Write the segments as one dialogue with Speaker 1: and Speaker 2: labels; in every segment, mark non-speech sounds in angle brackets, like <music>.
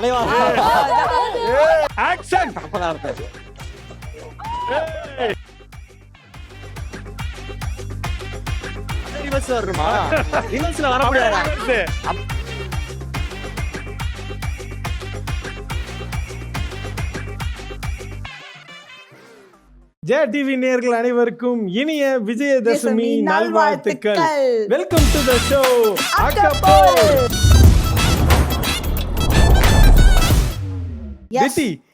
Speaker 1: தலைவா
Speaker 2: ஆக்ஷன்
Speaker 1: அப்பதான் இருந்தது ரிவர்ஸ் ரிவர்ஸ்ல
Speaker 2: ஜே டிவி நேர்கள் அனைவருக்கும் இனிய விஜயதசமி நல்வாழ்த்துக்கள் வெல்கம் டு த ஷோ அக்கப்போ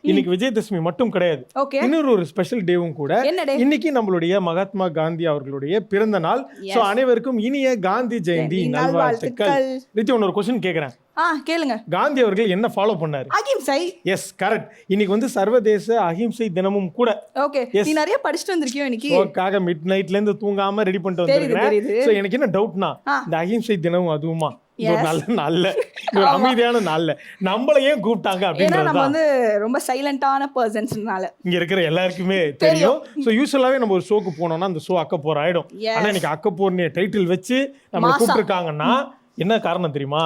Speaker 2: இன்னைக்கு விஜயதசமி மட்டும் கிடையாது. இன்னொரு ஒரு ஸ்பெஷல் டேவும் கூட? இன்னைக்கு நம்மளுடைய மகாத்மா காந்தி அவர்களுடைய பிறந்த நாள். சோ அனைவருக்கும் இனிய காந்தி ஜெயந்தி. நல்வாழ்த்துக்கள். ரித்தி ஒரு கொஸ்டின் கேக்குறேன்.
Speaker 3: கேளுங்க.
Speaker 2: காந்தி அவர்கள் என்ன ஃபாலோ பண்ணாரு?
Speaker 3: அகிம்சை.
Speaker 2: எஸ் கரெக்ட் இன்னைக்கு வந்து சர்வதேச அஹிம்சை தினமும் கூட.
Speaker 3: ஓகே. நீ நிறைய படிச்சுட்டு வந்திருக்கியோ இன்னைக்கு?
Speaker 2: மிட் நைட்ல இருந்து தூங்காம ரெடி பண்ணிட்டு வந்திருக்கேன். சோ எனக்கு என்ன டவுட்னா. இந்த அஹிம்சை தினமும் அதுவுமா? ஒரு. நல்ல நாள்ல ஒரு அமைதியான நாள்ல நம்மள ஏன் கூப்பிட்டாங்க அப்படின்றது
Speaker 3: நம்ம வந்து ரொம்ப சைலண்டான பர்சன்ஸ்னால
Speaker 2: இங்க இருக்கிற எல்லாருக்குமே தெரியும். சோ யூஸ்வலாவே நம்ம ஒரு ஷோக்கு போனோம்னா அந்த ஷோ அக்கப்போர் ஆயிடும். ஆனா இன்னைக்கு அக்கப்போர்னு டைட்டில் வச்சு நம்ம. கூப்பிட்டுருக்காங்கன்னா என்ன காரணம் தெரியுமா?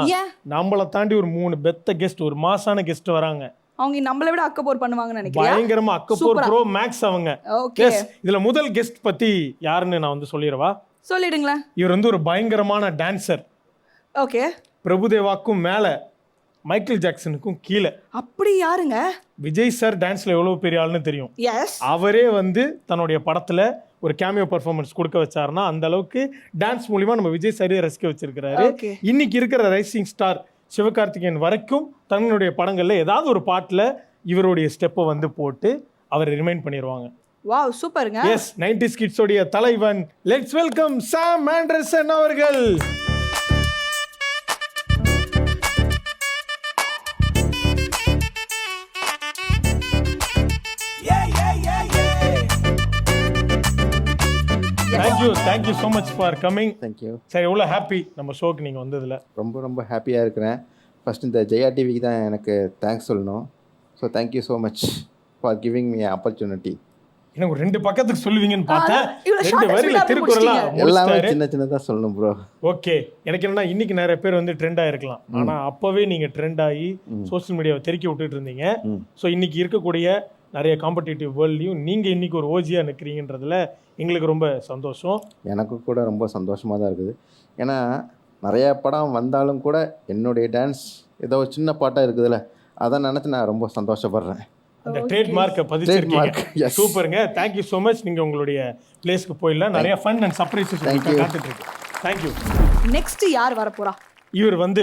Speaker 2: நம்மள தாண்டி ஒரு மூணு பெத்த கெஸ்ட் ஒரு மாசான கெஸ்ட் வராங்க.
Speaker 3: அவங்க நம்மளை விட அக்கப்போர் பண்ணுவாங்கன்னு நினைக்கிறியா?
Speaker 2: பயங்கரமா அக்கப்போர். ப்ரோ மேக்ஸ் அவங்க. இதுல முதல் கெஸ்ட் பத்தி யாருன்னு நான் வந்து சொல்லிடவா?
Speaker 3: சொல்லிடுங்களேன்.
Speaker 2: இவர் வந்து ஒரு பயங்கரமான டான்சர்
Speaker 3: ஓகே
Speaker 2: பிரபுதேவாக்கும் மேல மைக்கேல் ஜாக்சனுக்கும் கீழே.
Speaker 3: அப்படி யாருங்க?
Speaker 2: விஜய் சார் டான்ஸ்ல எவ்வளவு பெரிய ஆளுன்னு தெரியும்.
Speaker 3: எஸ்
Speaker 2: அவரே வந்து தன்னுடைய படத்துல ஒரு கேமியோ பர்ஃபார்மன்ஸ் கொடுக்க வச்சாருன்னா அந்த அளவுக்கு டான்ஸ் மூலியமா நம்ம விஜய் சாரே ரசிக்க வச்சிருக்கிறாரு. இன்னைக்கு இருக்கிற ரைசிங் ஸ்டார் சிவகார்த்திகேயன் வரைக்கும் தன்னுடைய படங்கள்ல ஏதாவது ஒரு பாட்டுல இவருடைய ஸ்டெப்பை வந்து போட்டு அவரை ரிமைண்ட் பண்ணிடுவாங்க
Speaker 3: வாவ் சூப்பருங்க
Speaker 2: எஸ் நைன்டி ஸ்கிட்ஸோடைய தலைவன். லெட்ஸ் வெல்கம் சாம் ஆண்டர்சன் அவர்கள். Thank you thank you so much for coming
Speaker 4: thank you
Speaker 2: சரி எவ்வளோ ஹாப்பி நம்ம ஷோக்கு நீங்கள் வந்ததில்?
Speaker 4: ரொம்ப ரொம்ப ஹாப்பியாக இருக்கிறேன். ஃபர்ஸ்ட் இந்த ஜெயா டிவிக்கு தான் எனக்கு தேங்க்ஸ் சொல்லணும். So thank you so much for giving me opportunity
Speaker 2: எனக்கு ஒரு ரெண்டு பக்கத்துக்கு சொல்லுவீங்கன்னு பார்த்தேன் ரெண்டு வரியில திருக்குறளா
Speaker 4: எல்லாமே சின்ன சின்னதாக சொல்லணும் ப்ரோ
Speaker 2: ஓகே எனக்கு என்னன்னா இன்னைக்கு நிறைய பேர் வந்து ட்ரெண்ட் ஆயிருக்கலாம். ஆனா அப்பவே நீங்க ட்ரெண்ட் ஆகி சோஷியல் மீடியாவை தெருக்கி விட்டுட்டு இருந்தீங்க. ஸோ இன்னைக்கு இருக்கக்கூடிய நிறைய காம்படிட்டிவ் வேர்ல்ட்லையும் நீங்க இன்னைக்கு ஒரு ஓஜியா நிற்கிறீங்கன்றதுல எங்களுக்கு ரொம்ப சந்தோஷம்.
Speaker 4: எனக்கு கூட ரொம்ப சந்தோஷமாக தான் இருக்குது. ஏன்னா நிறையா படம் வந்தாலும் கூட என்னுடைய டான்ஸ் ஏதோ சின்ன பாட்டாக இருக்குதுல்ல அதை நினச்சி நான் ரொம்ப சந்தோஷப்படுறேன்.
Speaker 2: அந்த. ட்ரேட் மார்க்கை பதிச்சிருக்கீங்க. சூப்பருங்க தேங்க்யூ ஸோ மச் நீங்க உங்களுடைய பிளேஸ்க்கு போயிடலாம். நிறைய fun and surprises
Speaker 4: Thank you.
Speaker 2: காத்துட்டு இருக்கு. தேங்க்யூ
Speaker 3: நெக்ஸ்ட் யார் வரப்போறா?
Speaker 2: இவர் வந்து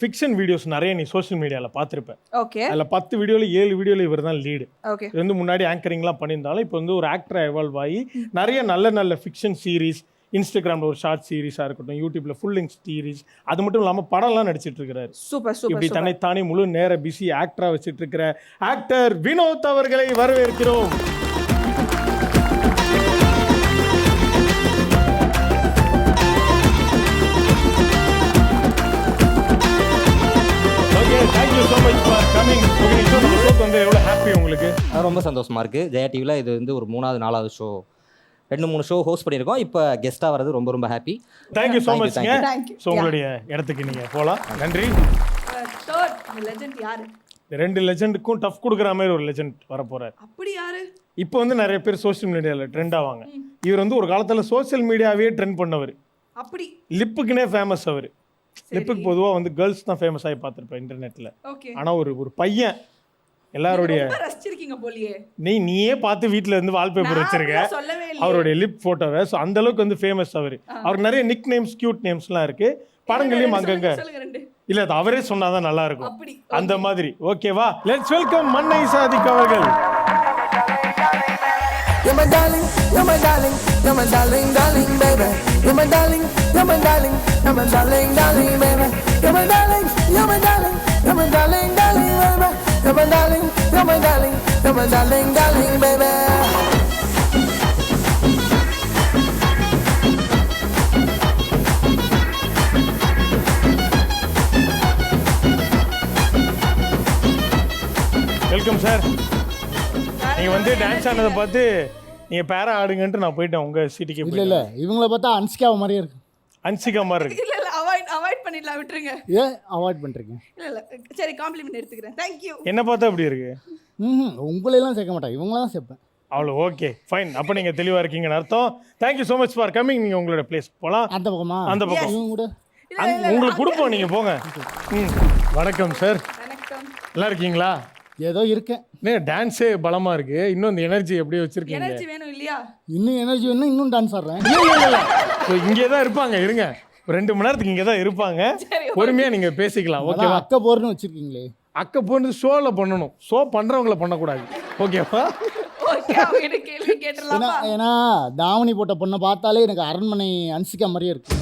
Speaker 2: ஃபிக்ஷன் வீடியோஸ் நிறைய நீ சோஷியல் மீடியாவில் பார்த்துருப்பேன்
Speaker 3: ஓகே
Speaker 2: அதில் பத்து வீடியோவில் ஏழு வீடியோவில் இவர் தான் லீடு
Speaker 3: ஓகே
Speaker 2: இது வந்து முன்னாடி ஆங்கரிங்லாம் பண்ணியிருந்தாலும் இப்போ வந்து ஒரு ஆக்டராக எவால்வ் ஆகி நிறைய நல்ல நல்ல ஃபிக்ஷன் சீரிஸ் இன்ஸ்டாகிராமில் ஒரு ஷார்ட் சீரிஸாக இருக்கட்டும் யூடியூப்ல ஃபுல் லெங்க் சீரிஸ் அது மட்டும் இல்லாமல் படம்லாம் நடிச்சிட்டு இருக்கிறாரு
Speaker 3: சூப்பர் சூப்பர்
Speaker 2: இப்படி
Speaker 3: சூப்பர்
Speaker 2: தன்னைத்தானே முழு நேர பிஸி ஆக்டரா வச்சிட்டு இருக்கிற ஆக்டர் வினோத் அவர்களை வரவேற்கிறோம். ஹாப்பி உங்களுக்கு?
Speaker 1: ரொம்ப சந்தோஷமா இருக்கு. ஜெயா டிவியில் இது வந்து ஒரு மூணாவது நாலாவது ஷோ ரெண்டு மூணு ஷோ ஹோஸ்ட் பண்ணியிருக்கோம். இப்போ கெஸ்ட்டாக வர்றது ரொம்ப ரொம்ப happy
Speaker 2: thank you so
Speaker 1: you.
Speaker 2: So உங்களுடைய இடத்துக்கு நீங்கள் போகலாம் நன்றி.
Speaker 3: தேர்ட் லெஜெண்ட் யாரு?
Speaker 2: இந்த ரெண்டு லெஜெண்டுக்கும் டஃப் கொடுக்குற மாதிரி ஒரு லெஜெண்ட் வர போறாரு
Speaker 3: அப்படி யாரு?
Speaker 2: இப்போ வந்து நிறைய பேர் சோஷியல் மீடியாவில் ட்ரெண்ட் ஆவாங்க. இவர் வந்து ஒரு காலத்தில் சோஷியல் மீடியாவே ட்ரெண்ட் பண்ணவர்.
Speaker 3: அப்படி.
Speaker 2: லிப்புக்குனே ஃபேமஸ் அவர். லிப்புக்கு பொதுவாக வந்து கேர்ள்ஸ் தான் ஃபேமஸ் ஆகி பார்த்துருப்பேன் இன்டர்நெட்டில்
Speaker 3: ஓகே
Speaker 2: ஆனால் ஒரு ஒரு பையன் எல்லாருடைய
Speaker 3: ரொம்ப ரசிச்சிருக்கீங்க போலியே.
Speaker 2: நீ நீயே பார்த்து வீட்டில் இருந்து வால்பேப்பர் வச்சிருக்க. அவருடைய லிப் ஃபோட்டோவை ஸோ அந்த அளவுக்கு வந்து ஃபேமஸ் அவர். அவருக்கு நிறைய நிக் நேம்ஸ் கியூட் நேம்ஸ்லாம் இருக்கு. படங்களையும் அங்கங்க. இல்ல அது அவரே சொன்னாதான் நல்லா இருக்கும்
Speaker 3: அப்படி
Speaker 2: அந்த மாதிரி. ஓகேவா லெட்ஸ் வெல்கம் மன்னை சாதிக் அவர்கள்.
Speaker 5: You're my darling, you're my darling, you're my darling, darling, baby. You're my darling, you're my darling, you're my darling, darling, baby. You're my darling, you're my darling, you're my darling, darling, baby. You're my darling, you're my darling, you're my darling, darling, baby.
Speaker 2: Welcome sir நீங்க வந்து dance ஆனதை பார்த்து நீங்க பேரா ஆடுங்கன்ட்டு நான் போயிட்டேன். உங்க சீட்டுக்கே
Speaker 6: இல்ல இல்ல. இவங்கள பார்த்தா அன்சிகா மாதிரியே இருக்கு.
Speaker 2: அன்சிகா மாதிரி இருக்கு
Speaker 3: இல்ல இல்ல அவாய்ட் அவாய்ட் பண்ணிடலாம் விட்டுருங்க.
Speaker 6: ஏன் அவாய்ட் பண்ணுறீங்க
Speaker 3: இல்ல இல்ல. சரி காம்ப்ளிமெண்ட் எடுத்துக்கிறேன். தேங்க்யூ
Speaker 2: என்ன பார்த்தா அப்படி இருக்கு?
Speaker 6: ம் உங்களையெல்லாம் சேர்க்க மாட்டேன். இவங்கள தான் சேர்ப்பேன்.
Speaker 2: அவ்வளோ ஓகே ஃபைன் அப்போ நீங்கள் தெளிவாக இருக்கீங்கன்னு அர்த்தம். Thank you so much for coming நீங்கள் உங்களோட பிளேஸ் போகலாம்
Speaker 6: அந்த பக்கமா?
Speaker 2: அந்த பக்கம்.
Speaker 6: இவங்க கூட?
Speaker 2: உங்களுக்கு கொடுப்போம் நீங்கள் போங்க. ம். வணக்கம் சார்
Speaker 3: வணக்கம்.
Speaker 2: நல்லா இருக்கீங்களா?
Speaker 6: ஏதோ இருக்கேன்.
Speaker 2: என்ன டான்ஸே பலமாக இருக்கு? இன்னும் இந்த எனர்ஜி எப்படியே வச்சிருக்கீங்க?
Speaker 3: எனர்ஜி வேணும் இல்லையா?
Speaker 6: இன்னும் எனர்ஜி வேணும் இன்னும் டான்ஸ் ஆடுறேன்.
Speaker 2: இங்கே தான் இருப்பாங்க இருங்க. ரெண்டு மணி நேரத்துக்கு இங்கே தான் இருப்பாங்க <laughs> பொறுமையாக நீங்கள் பேசிக்கலாம் ஓகேவா?
Speaker 6: அக்க போர்னு வச்சிருக்கீங்களே.
Speaker 2: அக்க போட்டு ஷோவில் பண்ணணும். ஷோ பண்ணுறவங்கள பண்ணக்கூடாது. ஓகேவா?
Speaker 6: ஏன்னா ஏன்னா தாவணி போட்ட பொண்ணை பார்த்தாலே எனக்கு அரண்மனை அன்சிக்கா மாதிரியே இருக்கு.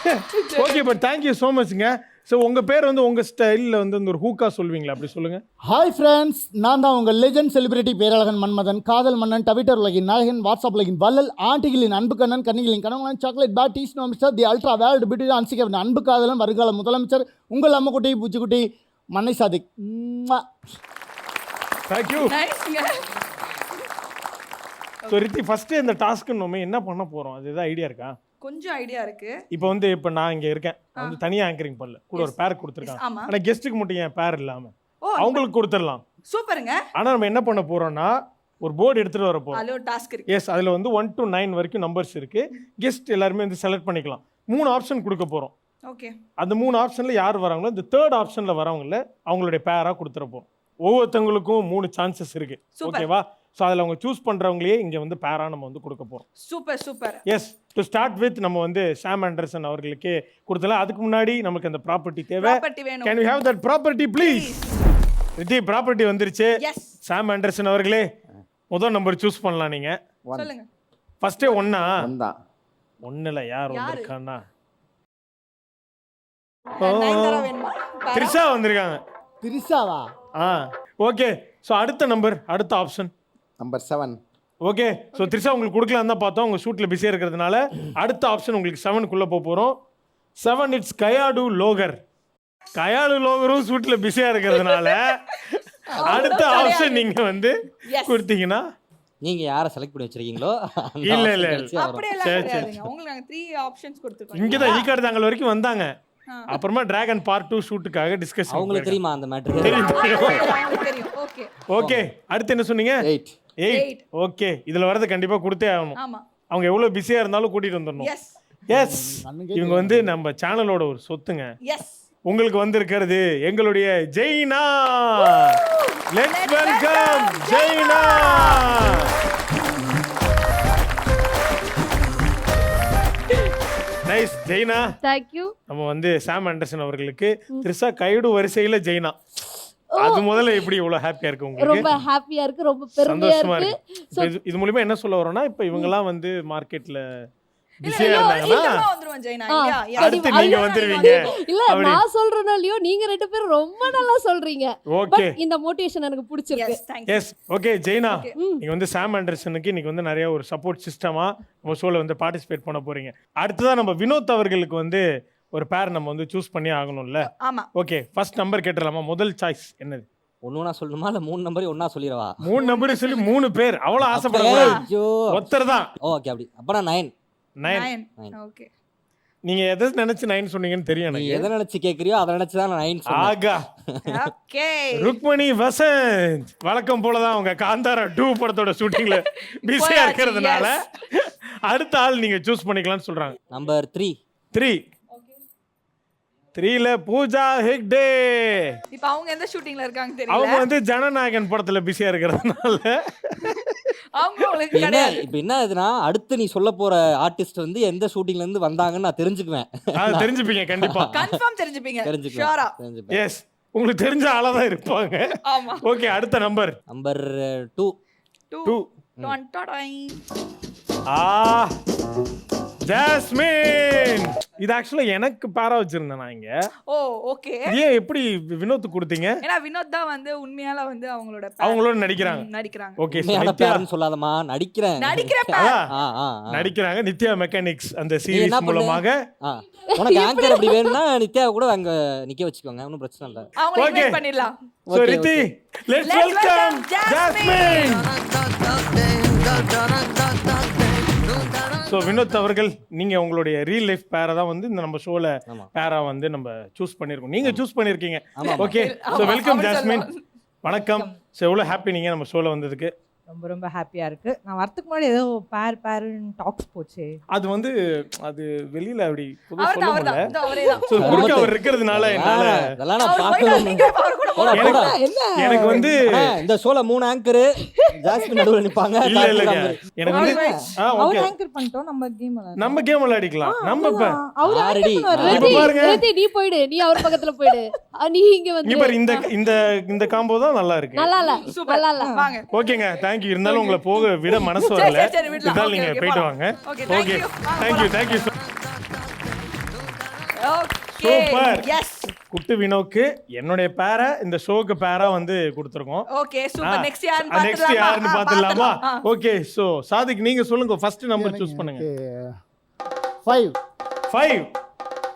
Speaker 6: <laughs>
Speaker 2: Okay but thank you so மச்ங்க so உங்கள் பேர் வந்து உங்கள் ஸ்டைலில் வந்து இந்த ஒரு ஹூக்கா சொல்வீங்களா? அப்படி சொல்லுங்கள்
Speaker 6: ஹாய் ஃப்ரெண்ட்ஸ் நான் தான் உங்கள் லெஜண்ட் செலிபிரிட்டி பேரழகன் மன்மதன் காதல் மன்னன் ட்விட்டர் உலகின் நாயகன் வாட்ஸ்அப் உலகின் வள்ளல் ஆண்டிகளின் அன்பு கண்ணன் கன்னிகளின் கணவன் சாக்லேட் பேட் tease mister the ultra world beauty அன்சிகவின் அன்பு காதலன் வருங்கால முதலமைச்சர் உங்கள் அம்மக்குட்டி பூச்சிக்குட்டி Mannai Sadiq.
Speaker 2: Thank you so Rithi first இந்த டாஸ்க்கு நம்ம என்ன பண்ண போகிறோம் அது எதாவது ஐடியா இருக்கா?
Speaker 3: கொஞ்சம் ஐடியா இருக்கு.
Speaker 2: இப்போ வந்து இப்போ நான் இங்கே இருக்கேன். வந்து தனியாக ஆங்கரிங் பண்ணல. கூட ஒரு பேர் கொடுத்துருக்காங்க.
Speaker 3: ஆமா.
Speaker 2: ஆனால் கெஸ்ட்டுக்கு மட்டும் ஏன் பேர் இல்லாமல்
Speaker 3: ஓ
Speaker 2: அவங்களுக்கு கொடுத்துடலாம்.
Speaker 3: சூப்பருங்க.
Speaker 2: ஆனால் நம்ம என்ன பண்ண போகிறோம்னா ஒரு போர்டு எடுத்துகிட்டு வர போகிறோம்
Speaker 3: அதுல ஒரு டாஸ்க் இருக்கு.
Speaker 2: எஸ் அதில் வந்து ஒன் to நைன் வரைக்கும் நம்பர்ஸ் இருக்குது கெஸ்ட் எல்லாருமே வந்து செலக்ட் பண்ணிக்கலாம். மூணு ஆப்ஷன் கொடுக்க போகிறோம்
Speaker 3: ஓகே
Speaker 2: அந்த மூணு ஆப்ஷனில் யார் வராங்களோ இந்த தேர்ட் ஆப்ஷனில் வரவங்கள அவங்களுடைய பேராக கொடுத்துட ஒவ்வொருத்தவங்களுக்கும் மூணு சான்சஸ்
Speaker 3: Super.
Speaker 2: ஓகேவா ஸோ அதில் அவங்க சூஸ் பண்ணுறவங்களையே இங்கே வந்து பேராக நம்ம வந்து கொடுக்க போகிறோம்
Speaker 3: super super
Speaker 2: yes to start with நம்ம வந்து சாம் ஆண்டர்சன் அவர்களுக்கே கொடுத்தலாம் அதுக்கு முன்னாடி நமக்கு அந்த ப்ராப்பர்ட்டி தேவை.
Speaker 3: ப்ராப்பர்ட்டி வேணும்.
Speaker 2: Can you have that property please Rithi property வந்துருச்சு.
Speaker 3: எஸ்
Speaker 2: சாம் ஆண்டர்சன் அவர்களே முதல் நம்பர் சூஸ் பண்ணலாம் நீங்கள்
Speaker 3: சொல்லுங்க.
Speaker 2: ஃபஸ்ட்டே ஒன்றா
Speaker 4: ஒன் தான்
Speaker 2: ஒன்றில் யார்? வந்திருக்கான்னா? த்ரிஷா வந்திருக்காங்க.
Speaker 6: திரிசாவா
Speaker 2: ஆ. ஓகே. ஸோ அடுத்த நம்பர் அடுத்த option
Speaker 4: number seven
Speaker 2: okay so Trisha உங்களுக்கு கொடுக்கலாம் தான் பார்த்தோம். உங்கள் ஷூட்டில் பிஸியாக இருக்கிறதுனால அடுத்த ஆப்ஷன் உங்களுக்கு செவனுக்குள்ளே போக போகிறோம் செவன் இட்ஸ் கயாடு லோகர் கயாடு லோகரும் ஷூட்டில் பிஸியாக இருக்கிறதுனால <laughs> அடுத்த ஆப்ஷன் நீங்கள் வந்து. கொடுத்தீங்கன்னா
Speaker 1: நீங்க யாரை செலக்ட் பண்ணி வச்சிருக்கீங்களோ?
Speaker 2: இல்ல, இல்ல, இங்கே தான் ஈக்காடு தாங்கல் வரைக்கும் வந்தாங்க. அப்புறமா டிராகன் பார்ட் டூ ஷூட்டுக்காக டிஸ்கஸ்
Speaker 1: அவங்களுக்கு தெரியுமா அந்த
Speaker 3: ஓகே <laughs>
Speaker 2: ஓகே அடுத்து என்ன சொன்னீங்க?
Speaker 4: Eight
Speaker 2: eight. ஓகே இதில் வரது கண்டிப்பாக கொடுத்தே ஆகணும். அவங்க எவ்வளோ பிஸியாக இருந்தாலும் கூட்டிகிட்டு வந்துடணும்.
Speaker 3: எஸ்
Speaker 2: எஸ் இவங்க வந்து நம்ம சேனலோட ஒரு சொத்துங்க.
Speaker 3: எஸ்
Speaker 2: உங்களுக்கு வந்திருக்கிறது எங்களுடைய Jaina. Let's welcome Jaina. Nice Jaina.
Speaker 7: Thank you
Speaker 2: நம்ம வந்து சாம் ஆண்டர்சன் அவர்களுக்கு த்ரிஷா கைடு வரிசையில ஜெய்னா. அது முதல்ல எப்படி இவ்வளவு ஹாப்பியா இருக்கு உங்களுக்கு?
Speaker 7: ரொம்ப ஹாப்பியா இருக்கு ரொம்ப பெருமையா
Speaker 2: சந்தோஷமா
Speaker 7: இருக்கு.
Speaker 2: இது- இது மூலியமா என்ன சொல்ல வரோம்னா இப்ப இவங்கெல்லாம் வந்து மார்க்கெட்ல
Speaker 3: இல்ல.
Speaker 7: நான் சொல்றேனோ இல்லையோ நீங்க ரெண்டு பேரும் ரொம்ப நல்லா சொல்றீங்க. இந்த மோட்டிவேஷன் எனக்கு பிடிச்சிருக்கு.
Speaker 2: Yes okay Jaina. நீங்க வந்து சாம் ஆண்டர்சனுக்கு இன்னைக்கு வந்து நிறைய ஒரு சப்போர்ட் சிஸ்டமா நம்ம ஷோல வந்து பார்ட்டிசிபேட் பண்ண போறீங்க. அடுத்ததா நம்ம வினோத் அவர்களுக்கு வந்து ஒரு பேர் நம்ம வந்து சூஸ் பண்ணி ஆகணும்ல?
Speaker 3: ஆமா.
Speaker 2: ஓகே ஃபர்ஸ்ட் நம்பர் கேட்டுடலாமா? முதல் சாய்ஸ் என்னது?
Speaker 1: ஒன்று ஒன்றா சொல்லணுமா? இல்லை மூணு நம்பரையும் ஒன்றா சொல்லிடவா?
Speaker 2: மூணு நம்பர் சொல்லி மூணு பேர். அவ்வளவு ஆசைப்படக்கூடாது.
Speaker 1: ஐயோ.
Speaker 2: ஒருத்தர் தான்.
Speaker 1: ஓகே அப்படி. அப்போ நான் nine
Speaker 2: nine
Speaker 3: nine
Speaker 1: Nine.
Speaker 3: Okay
Speaker 2: நீங்க எதை நினைச்சு நைன் சொன்னீங்கன்னு தெரியும்
Speaker 1: நீ
Speaker 2: எனக்கு.
Speaker 1: எதை நினச்சி கேட்குறியோ அதை நினச்சி தான் நான்
Speaker 2: ஆகா.
Speaker 3: ஓகே
Speaker 2: ருக்மணி வசந்த். வழக்கம் போலதான் உங்க காந்தாரா டூ படத்தோட ஷூட்டிங்ல <laughs> பிஸியா இருக்கிறதுனால அடுத்த ஆள் நீங்க சூஸ் பண்ணிக்கலாம்னு சொல்றாங்க.
Speaker 1: நம்பர் த்ரீ
Speaker 2: த்ரீ த்ரீல பூஜா ஹெக்டே
Speaker 3: இப்போ அவங்க எந்த ஷூட்டிங்ல இருக்காங்க
Speaker 2: அவங்க
Speaker 3: தெரியல
Speaker 2: வந்து ஜனநாயகன் படத்துல பிஸியா இருக்கிறதுனால.
Speaker 3: அவங்க உங்களுக்கு
Speaker 1: இப்போ என்ன
Speaker 3: கிடையாது.
Speaker 1: இப்போ என்ன ஆகுதுன்னா அடுத்து நீ சொல்ல போற ஆர்டிஸ்ட் வந்து எந்த ஷூட்டிங்ல இருந்து வந்தாங்கன்னு நான் தெரிஞ்சுக்குவேன்.
Speaker 2: அது தெரிஞ்சுப்பீங்க கண்டிப்பா.
Speaker 3: கன்ஃபார்ம் தெரிஞ்சுப்பீங்க.
Speaker 1: தெரிஞ்சுக்குவேன்
Speaker 3: ஷூரா
Speaker 1: தெரிஞ்சுப்பேன்.
Speaker 2: எஸ் உங்களுக்கு தெரிஞ்ச ஆளா தான் இருப்பாங்க.
Speaker 3: ஆமா.
Speaker 2: ஓகே அடுத்த number
Speaker 1: number two
Speaker 3: two
Speaker 2: two
Speaker 3: Don டாடாய்
Speaker 2: ஆ. ஜாஸ்மின் இது ஆக்சுவலா எனக்கு பேரா வச்சிருந்தேன் நான் இங்க
Speaker 3: ஓ ஓகே
Speaker 2: ஏன் எப்படி வினோத் கொடுத்தீங்க
Speaker 3: ஏன்னா வினோத் தான் வந்து உண்மையால வந்து அவங்களோட.
Speaker 2: அவங்களோட நடிக்கிறாங்க
Speaker 3: நடிக்கிறாங்க
Speaker 2: ஓகே
Speaker 1: உண்மையான பேருன்னு சொல்லாதம்மா நடிக்கிறேன்
Speaker 3: நடிக்கிற pair.
Speaker 2: அதான்
Speaker 1: ஆ ஆ ஆ.
Speaker 2: நடிக்கிறாங்க நித்யா மெக்கானிக்ஸ் அந்த சீரிஸ்? மூலமாக
Speaker 1: உனக்கு ஆங்கர் அப்படி வேணும்னா நித்யா கூட அங்க நிக்க வச்சுக்கோங்க ஒன்றும் பிரச்சனை இல்லை.
Speaker 3: இன்வைட் பண்ணிடலாம்
Speaker 1: Okay,
Speaker 2: Rithi let's welcome. Jasmine so Vinoth அவர்கள் நீங்க உங்களுடைய ரியல் லைஃப் பேரை தான் வந்து இந்த நம்ம ஷோல
Speaker 1: ஆமா.
Speaker 2: பேரா வந்து நம்ம சூஸ் பண்ணியிருக்கோம் நீங்க சூஸ் பண்ணியிருக்கீங்க. Okay so welcome Jasmine. வணக்கம். ஸோ எவ்வளோ ஹாப்பி நீங்க நம்ம ஷோல வந்ததுக்கு.
Speaker 8: ரொம்ப ரொம்ப ஹாப்பியா இருக்கு. நான் வரதுக்கு முன்னாடி ஏதோ பேர் பேருன்னு டாக்ஸ் போச்சு.
Speaker 2: அது வந்து அது வெளியில அப்படி பொதுவா சொல்ல முடியல. ஸோ குறுக்க அவர் இருக்கிறதுனால என்னால
Speaker 1: நான்
Speaker 3: போலாம்.
Speaker 2: எனக்கு வந்து
Speaker 1: இந்த ஷோல மூணு ஆங்கரு ஜாஸ்மின் நடுவுல நிப்பாங்க
Speaker 2: இல்ல இல்லைங்க எனக்கு வந்து ஆ
Speaker 8: அவர்
Speaker 2: ஓகே
Speaker 8: ஆங்கர் பண்ணிட்டோம் நம்ம கேம்
Speaker 2: நம்ம கேம் விளையாடிக்கலாம். நம்ம இப்ப
Speaker 8: அவர்
Speaker 1: ஆல்ரெடி
Speaker 8: பண்ணுவாரு.
Speaker 2: இப்ப பாருங்க.
Speaker 7: ரேத்தி, நீ போயிடு. நீ அவர் பக்கத்துல போயிடு. நீ இங்க
Speaker 2: இங்க
Speaker 7: வந்து
Speaker 2: பாரு இந்த இந்த இந்த காம்போ தான் நல்லா இருக்கு.
Speaker 7: நல்லா இல்ல. நல்லா இல்ல.
Speaker 3: வாங்க.
Speaker 2: ஓகேங்க தேங்க்யூ இருந்தாலும் உங்களை போக விட மனசு வரல. இருந்தாலும் நீங்க போயிட்டு. வாங்க. ஓகே தேங்க்யூ
Speaker 3: போலாம்.
Speaker 2: Thank you
Speaker 3: okay
Speaker 2: super.
Speaker 3: Yes
Speaker 2: good வினோக்கு என்னுடைய பேரை இந்த ஷோக்கு பேரா வந்து கொடுத்துருக்கோம்.
Speaker 3: ஓகே சூப்பர் நெக்ஸ்ட் யாருன்னு
Speaker 2: நெக்ஸ்ட் யாருன்னு பாத்துடலாமா
Speaker 3: ஆ,
Speaker 2: ஓகே சோ சாதிக் நீங்க சொல்லுங்க. ஃபர்ஸ்ட் நம்பர் சூஸ் பண்ணுங்க.
Speaker 6: ஃபைவ்
Speaker 2: ஃபைவ்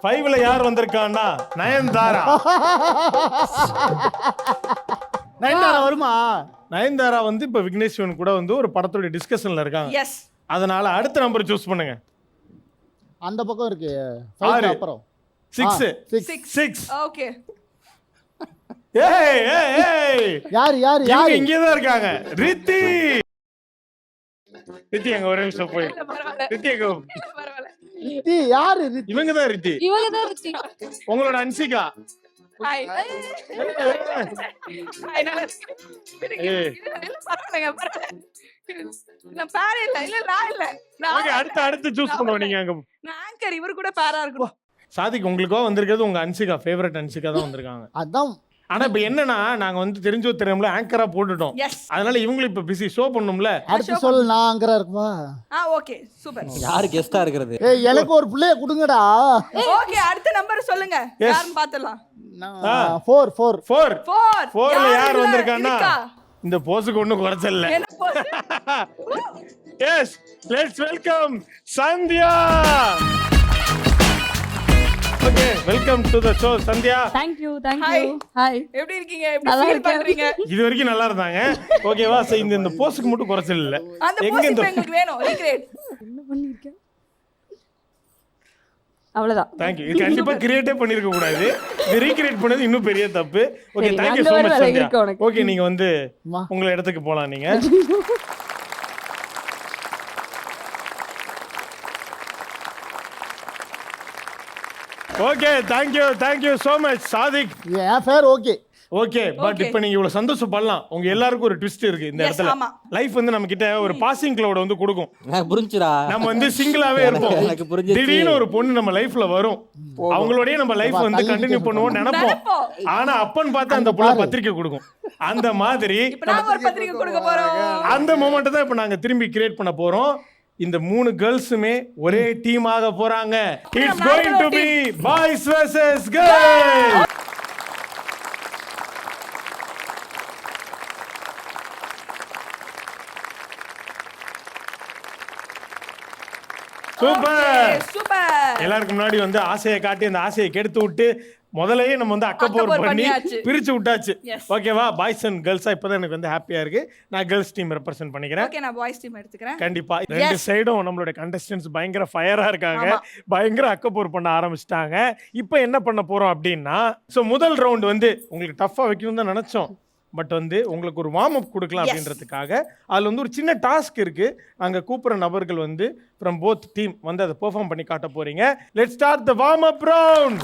Speaker 2: ஃபைவ்ல யார் வந்திருக்கான்னா நயன்தாரா. <laughs>
Speaker 6: நைன்டாரா வருமா?
Speaker 2: நயன்தாரா வந்து இப்ப விக்னேஷ் சிவன் கூட வந்து ஒரு படத்தோட டிஸ்கஷன்ல இருக்காங்க.
Speaker 3: எஸ்
Speaker 2: அதனால அடுத்த நம்பர் சூஸ் பண்ணுங்க.
Speaker 6: அந்த பக்கம் இருக்கு.
Speaker 2: ஆறு.
Speaker 6: ஃபைவ் அப்புறம்.
Speaker 2: சிக்ஸ்
Speaker 6: சிக்ஸ்
Speaker 3: சிக்ஸ் ஓகே
Speaker 2: ஏய் ஏய் ஏய்.
Speaker 6: யார் யார்
Speaker 2: இவங்க
Speaker 6: யார்?
Speaker 2: இங்கே தான் இருக்காங்க. ரித்தி. ரித்தி அங்க ஒரு நிமிஷம் போய்.
Speaker 3: பரவாயில்ல.
Speaker 2: ரித்தி அங்க
Speaker 3: பரவாயில்ல.
Speaker 6: ரித்தி யாரு ரித்தி?
Speaker 2: இவங்க தான் ரித்தி.
Speaker 7: இவங்க தான் ரித்தி.
Speaker 2: உங்களோட அன்சிகா. <laughs> அடுத்து அடுத்து சூஸ் பண்ணுவோம் நீங்க அங்க.
Speaker 3: நான் ஆங்கர் இவர் கூட பேரா இருக்கணும்.
Speaker 2: சாதிக் உங்களுக்கோ வந்திருக்கிறது உங்க அன்சிகா ஃபேவரட் அன்சிகா தான் வந்திருக்காங்க.
Speaker 6: அதான்
Speaker 2: ஆனா இப்ப என்னன்னா நாங்க வந்து தெரிஞ்சோ தெரியாமல ஆங்கரா போட்டுட்டோம்.
Speaker 3: எஸ்
Speaker 2: அதனால இவங்களும் இப்ப பிஸி ஷோ பண்ணும்ல?
Speaker 6: அடுத்து சொல் நான் அங்கரா இருக்குமா?
Speaker 3: ஆ ஓகே சூப்பர்
Speaker 1: யாரு கெஸ்டா இருக்கிறது?
Speaker 6: ஏய் எனக்கு ஒரு பிள்ளைய கொடுங்கடா.
Speaker 3: ஓகே அடுத்த நம்பர் சொல்லுங்க. யாருன்னு பாத்துடலாம்.
Speaker 6: ஃபோர் ஃபோர்
Speaker 2: ஃபோர்
Speaker 3: 4
Speaker 2: ஃபோர்ல யார் வந்திருக்கான்னா இந்த போஸுக்கு ஒண்ணும் குறைச்சல் இல்ல
Speaker 3: என்ன?
Speaker 2: Yes let's welcome Sandhya. Okay welcome to the show Sandhya.
Speaker 9: Thank you thank
Speaker 3: Hi.
Speaker 9: You hi
Speaker 3: எப்படி இருக்கீங்க? எப்படி
Speaker 9: நல்லா இருக்கேன்.
Speaker 3: பண்றீங்க?
Speaker 2: இது வரைக்கும் நல்லா இருந்தாங்க. ஓகேவா சரி இந்த இந்த போஸுக்கு மட்டும் குறைச்சல் இல்ல.
Speaker 3: அந்த
Speaker 2: எங்க
Speaker 3: போஸ்
Speaker 2: இந்த
Speaker 3: இப்ப எங்களுக்கு வேணும். ரீக்ரியேட்
Speaker 9: என்ன பண்ணிருக்கேன்? அவ்வளவுதான்.
Speaker 2: தேங்க்யூ இது கண்டிப்பா கிரியேட்டே பண்ணிருக்க கூடாது. இது ரீக்ரியேட் பண்ணது இன்னும் பெரிய தப்பு. ஓகே
Speaker 9: சரி,
Speaker 2: சோ
Speaker 9: ஒரு
Speaker 2: மச்
Speaker 9: வேலை
Speaker 2: சந்தியா.
Speaker 9: இருக்கு உனக்கு.
Speaker 2: ஓகே நீங்க வந்து. உங்க இடத்துக்கு போலாம் நீங்க. <laughs> Okay thank you thank you so much Sadiq
Speaker 6: என் பேர் ஓகே
Speaker 2: ஓகே பட்
Speaker 3: Okay.
Speaker 2: இப்போ நீங்க இவ்வளவு சந்தோஷப்படலாம் உங்க எல்லாருக்கும் ஒரு ட்விஸ்ட் இருக்கு இந்த இடத்துல. லைஃப் வந்து நம்ம கிட்ட ஒரு பாசிங் கிளவுட் வந்து கொடுக்கும்.
Speaker 1: புரிஞ்சுடா.
Speaker 2: நம்ம வந்து சிங்கிளாவே இருப்போம்.
Speaker 1: எனக்கு.
Speaker 2: திடீர்னு ஒரு பொண்ணு நம்ம லைஃப்ல வரும். அவங்களோடய நம்ம லைஃப் வந்து கண்டினியூ பண்ணுவோம்
Speaker 3: நினைப்போம்.
Speaker 2: ஆனா அப்பன்னு பார்த்து அந்த புள்ள பத்திரிக்கை கொடுக்கும். அந்த மாதிரி
Speaker 3: இப்ப நாங்க ஒரு பத்திரிக்கை கொடுக்க போறோம்.
Speaker 2: அந்த மூமெண்ட் தான் இப்ப நாங்க திரும்பி கிரியேட் பண்ண போறோம். இந்த மூணு கேர்ள்ஸுமே ஒரே டீம் ஆக போறாங்க. It's going to be boys versus girls super
Speaker 3: super
Speaker 2: எல்லாருக்கும் முன்னாடி வந்து ஆசையை காட்டி அந்த ஆசையை கெடுத்து விட்டு முதல்லயே நம்ம வந்து அக்கப்போர் பண்ணி. பிரிச்சு விட்டாச்சு. ஓகேவா பாய்ஸ் அண்ட் கேர்ள்ஸா இப்பதான் எனக்கு வந்து ஹாப்பியா இருக்கு. நான் கேர்ள்ஸ் டீம் ரெப்ரசென்ட் பண்ணிக்கிறேன்.
Speaker 3: ஓகே நான் பாய்ஸ் டீம் எடுத்துக்கிறேன்.
Speaker 2: கண்டிப்பா. ரெண்டு சைடும் நம்மளோட கண்டஸ்டன்ஸ் பயங்கர ஃபயரா இருக்காங்க. பயங்கர அக்கப்போர் பண்ண ஆரம்பிச்சிட்டாங்க. இப்போ என்ன பண்ண போறோம் அப்படின்னா ஸோ முதல் ரவுண்ட் வந்து உங்களுக்கு டஃப்பா வைக்கணும் தான் நினைச்சோம். பட் வந்து உங்களுக்கு ஒரு வார்ம் அப் கொடுக்கலாம். அப்படின்றதுக்காக அதில் வந்து ஒரு சின்ன டாஸ்க் இருக்கு. அங்க கூப்பிடுற நபர்கள் வந்து ஃப்ரம் போத் டீம் வந்து அதை பெர்ஃபார்ம் பண்ணி காட்ட போறீங்க. Let start the warm up round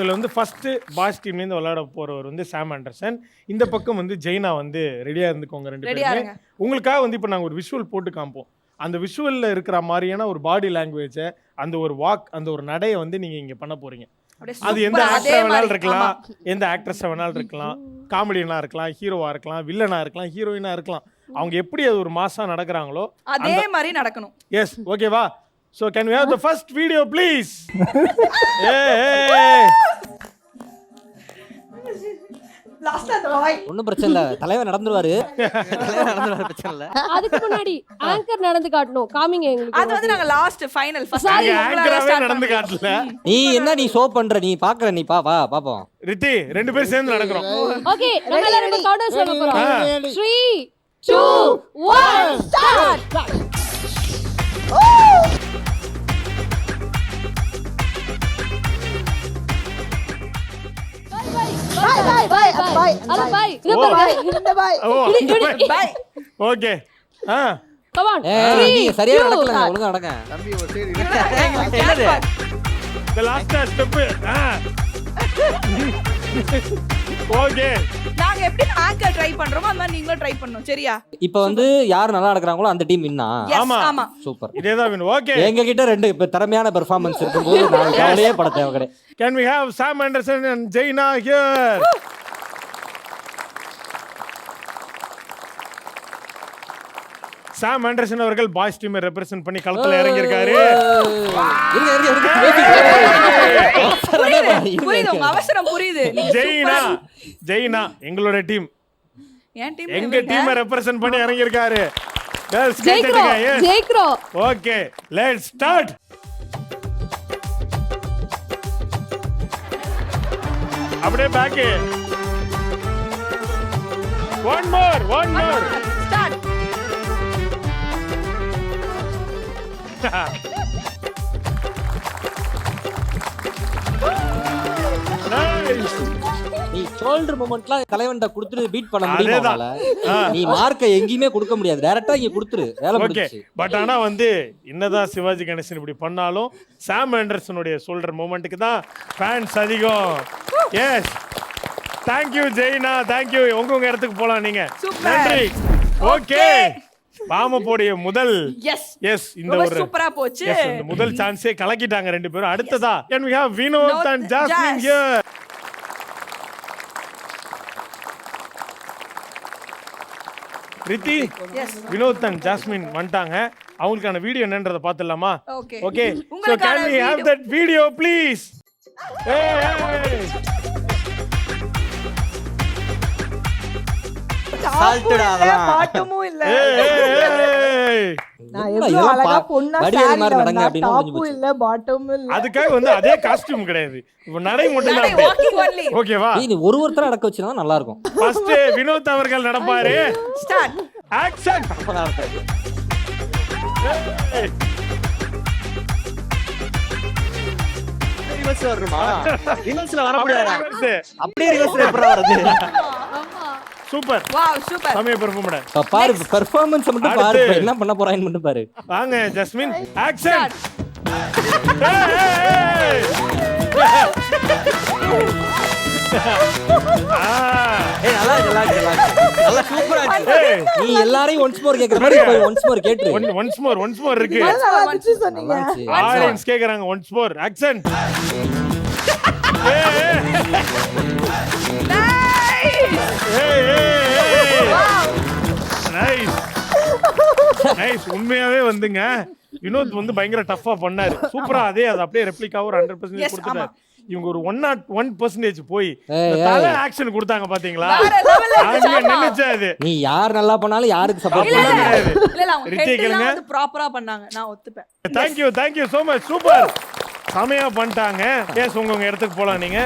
Speaker 2: இதில் வந்து ஃபஸ்ட்டு பாய்ஸ் டீம்லேருந்து விளையாட போகிறவர் வந்து சாம் ஆண்டர்சன் இந்த பக்கம் வந்து ஜெய்னா வந்து ரெடியாக இருந்துக்கோங்க ரெண்டு பேருமே. உங்களுக்காக வந்து இப்போ நாங்கள் ஒரு விஷுவல் போட்டு காமிப்போம் அந்த விஷுவலில் இருக்கிற மாதிரியான ஒரு பாடி லாங்குவேஜை அந்த ஒரு வாக் அந்த ஒரு நடையை வந்து நீங்கள் இங்கே பண்ண போகிறீங்க அது எந்த ஆக்டர் வேணாலும். இருக்கலாம். எந்த ஆக்ட்ரஸை வேணாலும் இருக்கலாம் காமெடியனாக இருக்கலாம் ஹீரோவாக இருக்கலாம் வில்லனாக இருக்கலாம் ஹீரோயினாக இருக்கலாம். அவங்க எப்படி அது ஒரு மாசாக நடக்கிறாங்களோ
Speaker 3: அதே மாதிரி நடக்கணும்.
Speaker 2: எஸ் ஓகேவா so can we have the first video please ஏ
Speaker 1: ஒன்றும் பிரச்சனை இல்லை. தலைவர் நடந்துருவாரு. தலைவர் நடந்துருவாரு பிரச்சனை இல்லை.
Speaker 7: அதுக்கு முன்னாடி ஆங்கர் நடந்து காட்டணும். காமிங்க
Speaker 3: அது
Speaker 7: எங்களுக்கு
Speaker 3: வந்து நாங்க லாஸ்ட் ஃபைனல் ஃபர்ஸ்ட்
Speaker 2: ஆங்கராகவே நடந்து காட்டல.
Speaker 1: நீ என்ன நீ ஷோ பண்ற? நீ பாக்குற நீ பா வா பாப்போம்.
Speaker 2: ரித்தி ரெண்டு பேரும் சேர்ந்து நடக்கிறோம்.
Speaker 7: ஓகே நம்ம எல்லாரும் இப்ப கவுண்டர் சொல்ல போறோம்.
Speaker 6: Ready, ready.
Speaker 7: Three two one start பாய் பாய் பாய் பாய். அது பாய். இது
Speaker 2: ஓ.
Speaker 7: பாய்.
Speaker 3: இந்த பாய்.
Speaker 2: ஓ
Speaker 7: இடி, இடி.
Speaker 3: பாய்.
Speaker 2: ஓகே. ஆ.
Speaker 7: கம் ஆன்
Speaker 1: ஏ நீங்க சரியா நடக்கல ஒழுங்கா நடங்க
Speaker 4: தம்பி ஒரு சைடு <laughs>
Speaker 1: என்னது?
Speaker 2: இந்த லாஸ்ட் ஸ்டெப் ஆ. <laughs> ஓகே.
Speaker 3: நாங்க எப்படி ஆங்கர் ட்ரை பண்றோமோ அந்த மாதிரி நீங்களும் ட்ரை பண்ணணும் சரியா?
Speaker 1: இப்போ வந்து யார் நல்லா நடக்கிறாங்களோ அந்த டீம் வின்னா
Speaker 2: ஆமா.
Speaker 3: ஆமா.
Speaker 1: சூப்பர்.
Speaker 2: இதே தான் வேணும் ஓகே.
Speaker 1: எங்க கிட்ட ரெண்டு இப்ப திறமையான பெர்ஃபார்மன்ஸ் இருக்கும்போது நான் கவலையே பட தேவை கிடையாது
Speaker 2: can we have Sam Anderson and Jaina here Sam Anderson அவர்கள் பாய்ஸ் டீமை ரெப்ரசென்ட் பண்ணி களத்துல இறங்கி இருக்காரு
Speaker 1: இருங்க இருங்க இருங்க.
Speaker 3: புரியுது அவசரம் புரியுது. நீங்க
Speaker 2: ஜெய்னா ஜெய்னா எங்களோட டீம்.
Speaker 3: என் டீம்
Speaker 2: எங்க டீமை ரெப்ரசென்ட் பண்ணி இறங்கி இருக்காரு கேர்ள்ஸ் கேட்டுங்க
Speaker 7: ஜெயிக்கிறோம்
Speaker 2: ஓகே லெட்ஸ் ஸ்டார்ட் அப்படியே back one more one more
Speaker 3: start
Speaker 1: நீ ஷோல்டர் மூமெண்ட்லாம் தலைவன்ட்ட கொடுத்துட்டு பீட் பண்ண
Speaker 2: ஆ.
Speaker 1: நீ மார்க்கை எங்கேயுமே கொடுக்க முடியாது. டைரக்டா இங்க கொடுத்துரு. வேலை
Speaker 2: ஓகே
Speaker 1: முடிஞ்சுச்சு.
Speaker 2: பட் ஆனா வந்து என்னதான் சிவாஜி கணேசன் இப்படி பண்ணாலும் சாம் ஆண்டர்சனுடைய சொல்ற மூமெண்ட்டுக்கு தான் ஃபேன்ஸ் அதிகம். Yes thank you Jayna. தேங்க்யூ உங்க உங்க இடத்துக்கு போலாம் நீங்க. நன்றி. ஓகே பாமப்போடைய முதல்.
Speaker 3: எஸ்
Speaker 2: எஸ் இந்த ஒரு
Speaker 3: சூப்பரா போச்சு.
Speaker 2: முதல் சான்ஸே கலக்கிட்டாங்க ரெண்டு பேரும். அடுத்ததா can we have Vinoth
Speaker 3: Vinoth,
Speaker 2: and Jasmine
Speaker 3: Jas.
Speaker 2: here. Rithi Vinoth and Jasmine வந்துட்டாங்க. அவங்களுக்கான வீடியோ என்னன்றதை பார்த்துடலாமா?
Speaker 3: Okay
Speaker 2: so can we have. That video please.
Speaker 8: பாட்டமும் இல்ல.
Speaker 2: அதே காஸ்டியூம் கிடையாது. இப்போ நடை மட்டும்
Speaker 3: நடை,
Speaker 2: தான்
Speaker 3: walking only.
Speaker 2: ஓகேவா
Speaker 1: நீ ஒரு ஒருத்தரை அடக்க வச்சுனா நல்லா இருக்கும்
Speaker 2: ஃபர்ஸ்ட் வினோத் அவர்கள் நடப்பாரு.
Speaker 3: ஸ்டார்ட்
Speaker 2: ஆக்ஷன்
Speaker 1: அப்படியே ரிவர்ஸ்ல எப்படி வருது?
Speaker 2: சூப்பர்.
Speaker 3: Wow super.
Speaker 2: சமய பெர்ஃபார்ம்
Speaker 1: பாரு பெர்ஃபார்மன்ஸ் மட்டும் பாரு.
Speaker 2: அடுத்து.
Speaker 1: என்ன பண்ண போறான்னு மட்டும் பாரு.
Speaker 2: வாங்க ஜஸ்மின். ஆக்ஷன்
Speaker 1: ஏய் நல்லா இருக்கு நல்லா இருக்கு நல்லா இருக்கு. நல்லா சூப்பரா இருக்கு நீ எல்லாரையும் ஒன்ஸ் மோர் கேக்குற மாதிரி போய் ஒன்ஸ் மோர் கேட்டு.
Speaker 2: ஒன்ஸ் மோர் ஒன்ஸ் மோர் இருக்கு.
Speaker 8: நல்லா வந்துச்சு சொன்னீங்க.
Speaker 2: ஆடியன்ஸ் கேக்குறாங்க ஒன்ஸ் மோர் ஆக்ஷன் நைஸ் உண்மையாவே வந்துங்க. வினோத் வந்து பயங்கர டஃபா பண்ணாரு. சூப்பரா அதே அது அப்படியே ரெப்ளிகா ஒரு ஹண்ட்ரட் பர்சன்டேஜ் கொடுத்துட்டாரு. இவங்க ஒரு ஒன் நாட் ஒன் பர்சன்டேஜ் போய் தலை ஆக்ஷன் கொடுத்தாங்க பாத்தீங்களா. நின்னுச்சு அது
Speaker 1: நீ யார் நல்லா பண்ணாலும் யாருக்கு சப்போர்ட்
Speaker 2: கேளுங்க.
Speaker 3: வந்து ப்ராப்பரா பண்ணாங்க. நான் ஒத்துப்பேன்.
Speaker 2: Thank you thank you so much super செமையா பண்ணிட்டாங்க. எஸ் உங்க உங்க இடத்துக்கு போலாம் நீங்க.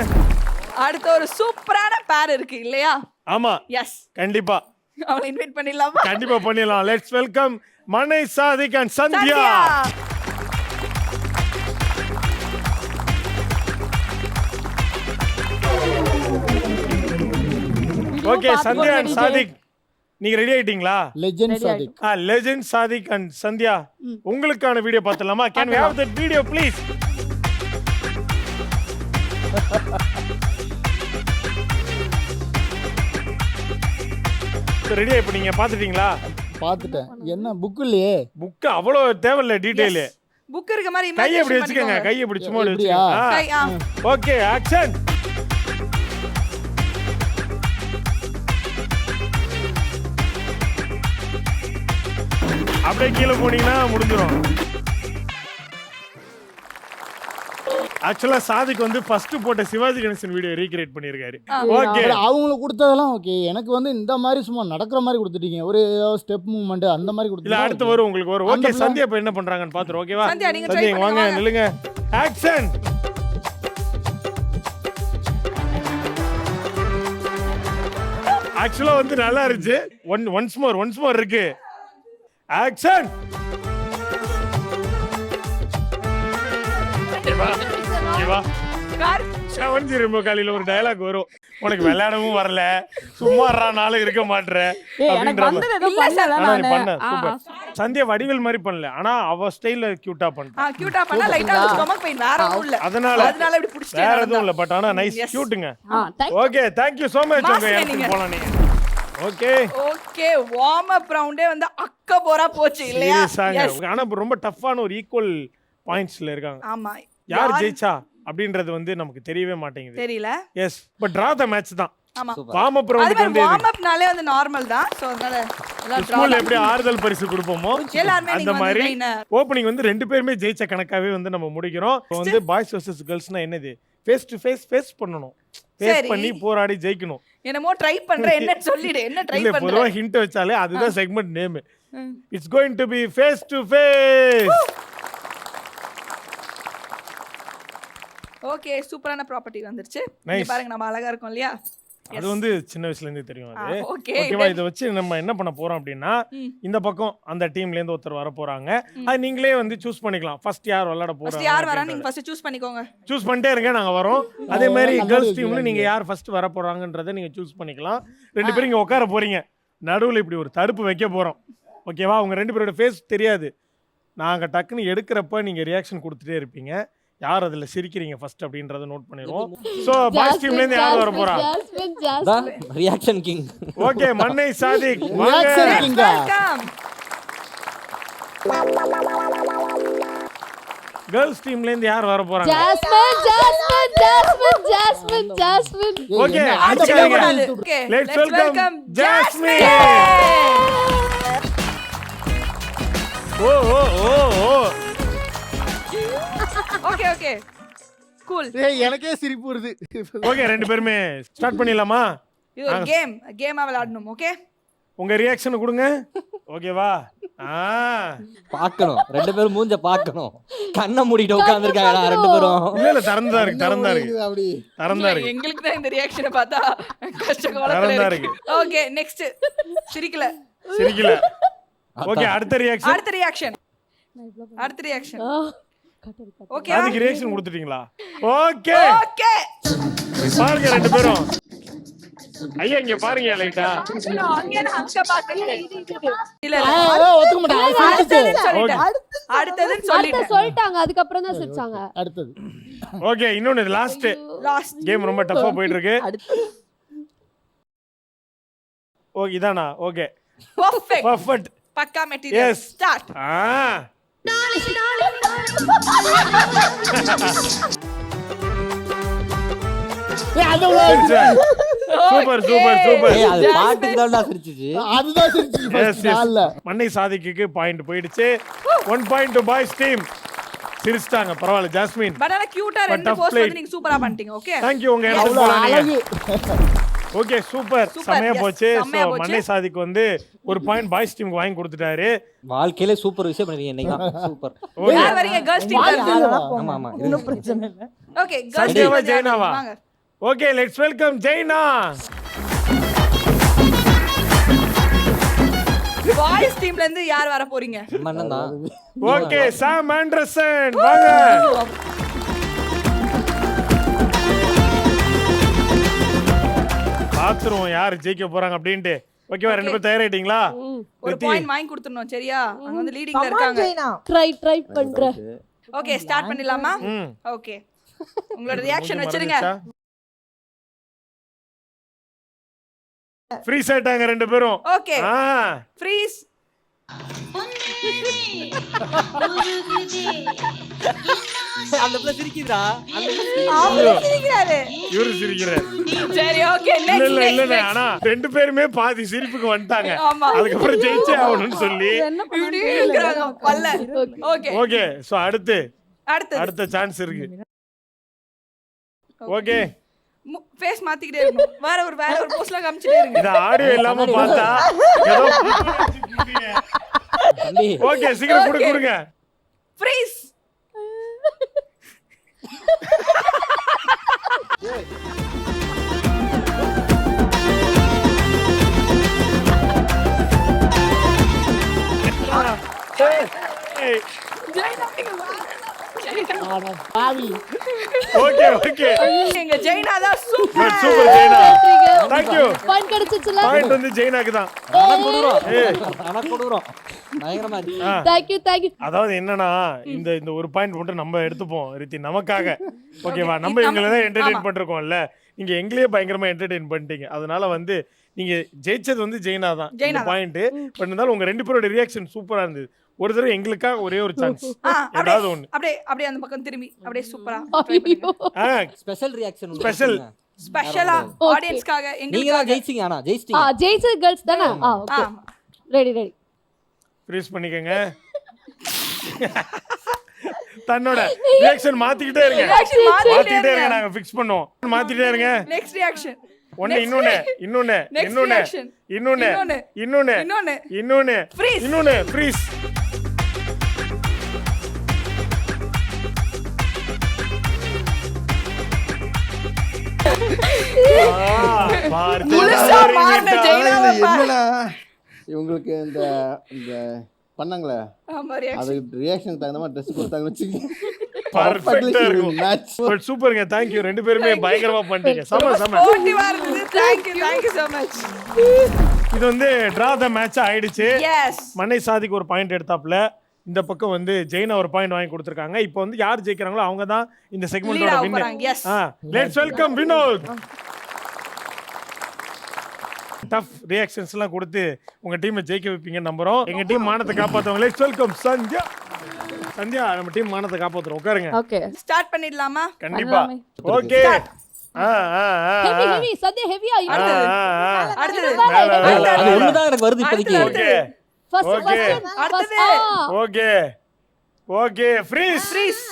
Speaker 3: அடுத்து ஒரு சூப்பரான பேர் இருக்கு இல்லையா?
Speaker 2: ஆமா.
Speaker 3: எஸ்
Speaker 2: கண்டிப்பா.
Speaker 3: அவளை இன்வைட் பண்ணிடலாமா?
Speaker 2: கண்டிப்பா பண்ணிடலாம். Let's welcome Mannai Sadiq and Sandhya. Okay Sandhya and Sadiq. நீங்க ரெடி ஆயிட்டீங்களா?
Speaker 6: லெஜெண்ட் சாதிக்.
Speaker 2: ஆ லெஜெண்ட் சாதிக் அண்ட் சந்தியா. உங்களுக்கான video பார்த்தலாமா can we have that video please ரெடியா இப்போ நீங்க பாத்துட்டீங்களா
Speaker 6: பார்த்துட்டேன். என்ன புக் இல்லையே?
Speaker 2: புக் அவ்வளோ தேவையில்ல டீடைல்
Speaker 3: புக் இருக்க மாதிரி
Speaker 2: கையை இப்படி வச்சுக்கோங்க. கையை இப்படி சும்மா? வச்சுக்கோங்க. ஓகே ஆக்ஷன் அப்படியே கீழே போனீங்கன்னா முடிஞ்சிடும் ஆக்சுவலா சாதிக் வந்து ஃபர்ஸ்ட் போட்ட சிவாஜி கணேசன் வீடியோ ரீக்ரியேட் பண்ணியிருக்காரு. ஓகே
Speaker 6: அவங்களுக்கு கொடுத்ததெல்லாம் ஓகே எனக்கு வந்து இந்த மாதிரி சும்மா நடக்கிற மாதிரி கொடுத்துட்டீங்க. ஒரு ஸ்டெப் மூவ்மெண்ட் அந்த மாதிரி
Speaker 2: இல்ல
Speaker 6: கொடுத்துட்டீங்க
Speaker 2: அடுத்து வரும் உங்களுக்கு வரும். ஓகே சந்தியா இப்ப என்ன பண்றாங்கன்னு பாத்துரும் ஓகேவா
Speaker 3: சந்தியா,
Speaker 2: வாங்க
Speaker 3: வாங்க.
Speaker 2: நில்லுங்க. ஆக்ஷன் ஆக்சுவலா வந்து நல்லா இருந்துச்சு. One once more once more இருக்கு. ஆக்ஷன் வா
Speaker 3: கார்
Speaker 2: செவன் ஜீரோ காலையில ஒரு டயலாக் வரும். உனக்கு விளையாடவும் வரல. சும்மா நாளும் இருக்க சூப்பர் சந்தியா வடிவேல் மாதிரி பண்ணல. ஆனா அவ ஸ்டைல்ல கியூட்டா பண்ண
Speaker 3: கியூட்டா பண்ணா லைட்டா ஸ்டொமக் பெயின் வேற ஒண்ணும் இல்ல.
Speaker 2: அதனால
Speaker 3: அதனால இப்படி புடிச்சிட்டே
Speaker 2: வேற எதுவும் இல்ல பட் ஆனா nice. கியூட்டுங்க okay thank you so much உங்க இடத்துக்கு. போலாம் நீங்க. ஓகே
Speaker 3: ஓகே வார்ம் அப் ரவுண்டே வந்து அக்க போரா போச்சு இல்லையா.
Speaker 2: ஆனா ரொம்ப டஃப்பான ஒரு ஈக்குவல் பாயிண்ட்ஸ்ல இருக்காங்க.
Speaker 3: ஆமா.
Speaker 2: யார்? ஜெயிச்சா? அப்படின்றது வந்து நமக்கு தெரியவே மாட்டேங்குது.
Speaker 3: தெரியல.
Speaker 2: Yes but draw the match தான்.
Speaker 3: ஆமா.
Speaker 2: வார்ம் அப்
Speaker 3: அது
Speaker 2: ரவுண்டுக்கு வந்து
Speaker 3: வார்ம் அப்னாலே வந்து நார்மல் தான். சோ அதனால எல்லாம் draw
Speaker 2: ஸ்கூல்ல
Speaker 3: தான்.
Speaker 2: எப்படி ஆறுதல் பரிசு கொடுப்போமோ
Speaker 3: எல்லாருமே
Speaker 2: அந்த மாதிரி. ஓப்பனிங் வந்து ரெண்டு பேருமே ஜெயிச்ச கணக்காவே வந்து நம்ம முடிக்கிறோம். இப்போ வந்து பாய்ஸ் வர்சஸ் கேர்ள்ஸ்னா என்னது? ஃபேஸ் டு ஃபேஸ் ஃபேஸ் பண்ணணும். ஃபேஸ். பண்ணி போராடி ஜெயிக்கணும்.
Speaker 3: என்னமோ ட்ரை பண்றேன் <laughs> சொல்லிடு என்ன ட்ரை
Speaker 2: இல்ல
Speaker 3: பண்ற?
Speaker 2: பொதுவா ஹிண்ட் வச்சாலே அதுதான் segment name it's going to be face to face
Speaker 3: okay சூப்பரான ப்ராப்பர்ட்டி வந்துருச்சு. பாருங்க நம்ம அழகா இருக்கோம் இல்லையா?
Speaker 2: அது வந்து சின்ன வயசுல இருந்தே தெரியும் அது. ஓகேவா இதை வச்சு நம்ம என்ன பண்ண போறோம் அப்படின்னா. இந்த பக்கம் அந்த டீம்ல இருந்து ஒருத்தர் வர போறாங்க. அது நீங்களே வந்து சூஸ் பண்ணிக்கலாம். ஃபர்ஸ்ட் யார் விளையாட
Speaker 3: ஃபர்ஸ்ட் யார் வரா
Speaker 2: போறாங்க
Speaker 3: நீங்க ஃபர்ஸ்ட் சூஸ் பண்ணிக்கோங்க.
Speaker 2: சூஸ் பண்ணிட்டே இருங்க நாங்க வரோம். அதே மாதிரி கேர்ள்ஸ் டீம்ல நீங்க யார் ஃபர்ஸ்ட் வர போறாங்கன்றதை நீங்க சூஸ் பண்ணிக்கலாம். ரெண்டு பேரும் இங்க உட்கார போறீங்க. நடுவுல இப்படி ஒரு தடுப்பு வைக்க போறோம். ஓகேவா உங்க ரெண்டு பேரோட ஃபேஸ் தெரியாது. நாங்க டக்குன்னு எடுக்கிறப்ப நீங்க ரியாக்ஷன் கொடுத்துட்டே இருப்பீங்க. யார் அதுல சிரிக்கிறீங்க ஃபர்ஸ்ட் அப்படின்றத நோட் பண்ணிடுவோம். ஸோ பாய்ஸ் டீம்ல இருந்து யார் வர போறா?
Speaker 7: Jasmine Jasmine
Speaker 1: reaction king
Speaker 2: okay Mannai Sadiq.
Speaker 6: King.
Speaker 3: Welcome
Speaker 2: girls டீம்ல இருந்து யார் வர போறாங்க?
Speaker 7: Jasmine Jasmine Jasmine Jasmine Jasmine
Speaker 2: okay அடிச்சுக்காதீங்க. welcome
Speaker 3: welcome
Speaker 2: Jasmine. ஓ ஓ ஓ ஓ
Speaker 3: ஓகே ஓகே கூல்
Speaker 6: ஏய் எனக்கே சிரிப்பு வருது.
Speaker 2: ஓகே ரெண்டு பேருமே ஸ்டார்ட் பண்ணிடலாமா?
Speaker 3: இது ஒரு கேம் கேமா விளையாடணும் ஓகே
Speaker 2: உங்க ரியாக்ஷன் கொடுங்க. ஓகேவா ஆ.
Speaker 1: பார்க்கணும். ரெண்டு பேரும் மூஞ்ச பார்க்கணும். கண்ணை மூடிட்டு உட்காந்துருக்காங்க ரெண்டு பேரும்.
Speaker 2: இல்ல இல்ல திறந்தா இருக்கு திறந்தா இருக்கு.
Speaker 6: அப்படி?
Speaker 2: திறந்தா இருக்கு.
Speaker 3: எங்களுக்கு தான் இந்த ரியாக்ஷனை பார்த்தா கஷ்ட
Speaker 2: நடந்தா
Speaker 3: இருக்கு. ஓகே நெக்ஸ்ட் சிரிக்கல.
Speaker 2: சிரிக்கல. ஓகே அடுத்த ரியாக்ஷன்
Speaker 3: அடுத்த ரியாக்ஷன் அடுத்த ரியாக்ஷன் ஓகே
Speaker 2: அதுக்கு ரியாக்ஷன் கொடுத்துட்டீங்களா? ஓகே
Speaker 3: ஓகே
Speaker 2: பாருங்க ரெண்டு பேரும். ஐயா இங்க பாருங்க லைட்டா
Speaker 3: அங்க அங்க பாத்துங்க இல்ல
Speaker 6: ஒத்துக்க சிரிச்சிச்சு.
Speaker 3: அடுத்ததுன்னு சொல்லிட்டேன்.
Speaker 7: சொல்லிட்டாங்க அதுக்கப்புறம் தான் சிரிச்சாங்க.
Speaker 6: அடுத்தது.
Speaker 2: ஓகே இன்னொன்னு லாஸ்ட்
Speaker 3: லாஸ்ட்
Speaker 2: கேம் ரொம்ப டஃபா போயிட்டு இருக்கு ஓகே இதானா? ஓகே
Speaker 3: பெர்ஃபெக்ட்
Speaker 2: பர்ஃபெக்ட்
Speaker 3: பக்கா மெட்டீரியல். ஸ்டார்ட்
Speaker 2: ஆ.
Speaker 6: அது ஒரு-
Speaker 2: சூப்பர் சூப்பர் சூப்பர்.
Speaker 1: அது பாட்டுக்கு தான் சிரிச்சிச்சு
Speaker 6: அதுதான் சிரிச்சிச்சு.
Speaker 2: எஸ்
Speaker 6: first நாள்ல.
Speaker 2: மண்ணை சாதிக்கு பாயிண்ட் போயிடுச்சு. One point to boys team சிரிச்சிட்டாங்க. பரவாயில்ல ஜாஸ்மின்.
Speaker 3: பட் ஆனா கியூட்டா ரெண்டு போஸ்ட். வந்து நீங்க சூப்பரா பண்ணிட்டீங்க ஓகே
Speaker 2: தேங்க்யூ உங்க இடத்துக்கு
Speaker 6: அவ்வளவு
Speaker 2: போலாம் ஓகே சூப்பர் செமையா போச்சு.
Speaker 3: போச்சு.
Speaker 2: மண்ணை சாதிக்கு வந்து ஒரு பாயிண்ட் பாய்ஸ் டீமுக்கு வாங்கி கொடுத்துட்டாரு.
Speaker 1: வாழ்க்கையில சூப்பர் விஷயம் பண்ணிருக்கீங்க இன்னைக்கு சூப்பர்
Speaker 2: ஓகே
Speaker 3: யார் வரீங்க? கேர்ள்ஸ் டீம்
Speaker 1: ஆமா ஆமா
Speaker 8: ஒன்றும் பிரச்சனை இல்லை.
Speaker 3: ஓகே
Speaker 2: சண்டேவா
Speaker 3: girls
Speaker 2: ஜெயினாவா? Okay let's welcome Jaina.
Speaker 3: Boys டீம்ல இருந்து யார் வர போறீங்க?
Speaker 1: மன்னன் தான்
Speaker 2: ஓகே சாம் ஆண்டர்சன் வாங்க. பாத்துருவோம் யார் ஜெயிக்க போறாங்க அப்படின்ட்டு. ஓகேவா ரெண்டு பேரும் தயாராயிட்டீங்களா?
Speaker 3: ஒரு. பாயிண்ட் வாங்கி கொடுத்துறணும் சரியா? அங்க வந்து லீடிங்ல இருக்காங்க.
Speaker 7: ட்ரை ட்ரை பண்றேன்
Speaker 3: ஓகே ஸ்டார்ட் பண்ணிடலாமா? ஓகே உங்களோட ரியாக்ஷன் வச்சிருங்க.
Speaker 2: ஃப்ரீ ஆயிட்டாங்க ரெண்டு பேரும்.
Speaker 3: ஓகே ஃப்ரீஸ்
Speaker 1: அந்த பிள்ளை சிரிக்குதா.
Speaker 3: சிரிக்கிறாரு.
Speaker 2: இவரு சிரிக்கிறார்.
Speaker 3: சரி ஓகே
Speaker 2: இல்ல இல்ல இல்ல ஆனா ரெண்டு பேருமே பாதி சிரிப்புக்கு வந்துட்டாங்க. அதுக்கப்புறம் ஜெயிச்சே ஆகணும்னு சொல்லி.
Speaker 3: இப்படி இருக்கிறாங்க பல்ல. ஓகே
Speaker 2: ஓகே சோ அடுத்து.
Speaker 3: அடுத்து
Speaker 2: அடுத்த சான்ஸ் இருக்கு. ஓகே
Speaker 3: ஃபேஸ் மாத்திக்கிட்டே இருக்கும் வேற ஒரு வேற ஒரு போஸ்ட்ல காமிச்சிட்டே இருக்கு
Speaker 2: இது ஆடியோ இல்லாம பார்த்தா ஓகே சீக்கிரம்
Speaker 3: குடு
Speaker 2: குடுங்க
Speaker 3: ஃப்ரீஸ்
Speaker 6: ஜெயலா பாவி.
Speaker 2: Okay okay.
Speaker 3: எங்க ஜெயினா தான் super
Speaker 2: super Jaina. Thank you
Speaker 7: point கிடைச்சிச்சுல?
Speaker 2: Point வந்து ஜெயினாக்கு தான்.
Speaker 1: ஆனா ஆனா பயங்கரமா இருக்கு.
Speaker 2: அதாவது என்னன்னா இந்த இந்த ஒரு பாயிண்ட் மட்டும் நம்ம எடுத்துப்போம் ரித்தி நமக்காக. <laughs> ஓகேவா நம்ம இவங்களை தான் என்டர்டெயின். பண்ணிருக்கோம்ல நீங்க எங்களையே பயங்கரமா என்டர்டெயின் பண்ணிட்டீங்க. அதனால வந்து நீங்க ஜெயிச்சது வந்து ஜெயினா தான். பாயிண்ட் பட் இருந்தாலும் உங்க ரெண்டு பேரோட ரியாக்ஷன் சூப்பரா இருந்தது. ஒரு தடவை எங்களுக்காக ஒரே ஒரு சான்ஸ்
Speaker 3: ஆ,
Speaker 2: ஏதாவது ஒண்ணு.
Speaker 3: அப்படியே அப்படியே அந்த பக்கம் திரும்பி அப்படியே சூப்பரா
Speaker 2: ஆ
Speaker 1: ஸ்பெஷல் ரியாக்ஷன்.
Speaker 3: ஸ்பெஷலா
Speaker 7: Okay.
Speaker 3: ஆடியன்ஸ்க்காக எங்களுக்காக.
Speaker 1: ஜெயிச்சிங்க ஆனா
Speaker 7: ஆ
Speaker 1: ஜெயிச்சிட்டீங்க
Speaker 7: ஜெயிச்சது கேர்ள்ஸ் தானே? ஆ ஓகே. ரெடி ரெடி
Speaker 2: ஃப்ரீஸ் பண்ணிக்கங்க. <laughs> தன்னோட ரியாக்ஷன் மாத்திக்கிட்டே இருங்க.
Speaker 3: மாத்திக்கிட்டே
Speaker 2: இருங்க. நாங்க ஃபிக்ஸ் பண்ணுவோம். மாத்திட்டே இருங்க.
Speaker 3: நெக்ஸ்ட் ரியாக்ஷன்
Speaker 2: ஒண்ணு இன்னொன்னு இன்னொன்னு இன்னொன்னு. இன்னொன்னு
Speaker 3: இன்னொன்னு.
Speaker 2: இன்னொன்னு
Speaker 3: இன்னொன்னு.
Speaker 2: இன்னொன்னு
Speaker 3: Freeze.
Speaker 2: இன்னொன்னு ஃப்ரீஸ்
Speaker 3: முழுசா மாறின
Speaker 4: இவங்களுக்கு இந்த இந்த பண்ணாங்களே?
Speaker 3: ஆமா reaction.
Speaker 4: அது ரியாக்ஷன் தகுந்த மாதிரி ட்ரெஸ் கொடுத்தாங்கன்னு வச்சுக்கோங்க.
Speaker 2: பர்ஃபெக்ட்டா இருக்கும்.
Speaker 4: மேட்ச்
Speaker 2: பட் சூப்பருங்க தேங்க்யூ ரெண்டு பேருமே பயங்கரமா பண்ணிட்டீங்க. செம செம.
Speaker 3: Sportive-ஆ இருந்தது. Thank you, thank you so much.
Speaker 2: இது வந்து டிரா த மேட்ச் ஆயிடுச்சு.
Speaker 3: Yes.
Speaker 2: மன்னை சாதிக்கு ஒரு பாயிண்ட் எடுத்தாப்ல இந்த பக்கம் வந்து ஜெயினா ஒரு பாயிண்ட் வாங்கி கொடுத்துருக்காங்க. இப்போ வந்து யார் ஜெயிக்கிறாங்களோ அவங்க தான் இந்த
Speaker 3: Lead
Speaker 2: செக்மெண்டோட
Speaker 3: ஆக
Speaker 2: வின்னர்
Speaker 3: போறாங்க. Yes.
Speaker 2: Ah let's welcome Vinoth tough reactions எல்லாம் கொடுத்து உங்க டீமை ஜெயிக்க வைப்பீங்க நம்புறோம். எங்க டீம் மானத்தை காப்பாத்துவாங்க லெட்ஸ் வெல்கம் சந்தியா. சந்தியா நம்ம டீம் மானத்தை காப்பாத்துறோம். உட்காருங்க.
Speaker 7: ஓகே
Speaker 3: Start பண்ணிடலாமா?
Speaker 2: கண்டிப்பா. ஓகே
Speaker 7: சத்யா ஹெவியா
Speaker 2: மேல.
Speaker 1: ஒண்ணுதான் எனக்கு வருது இப்போதைக்கு.
Speaker 3: அடுத்தது.
Speaker 2: Okay okay okay freeze
Speaker 3: Freeze.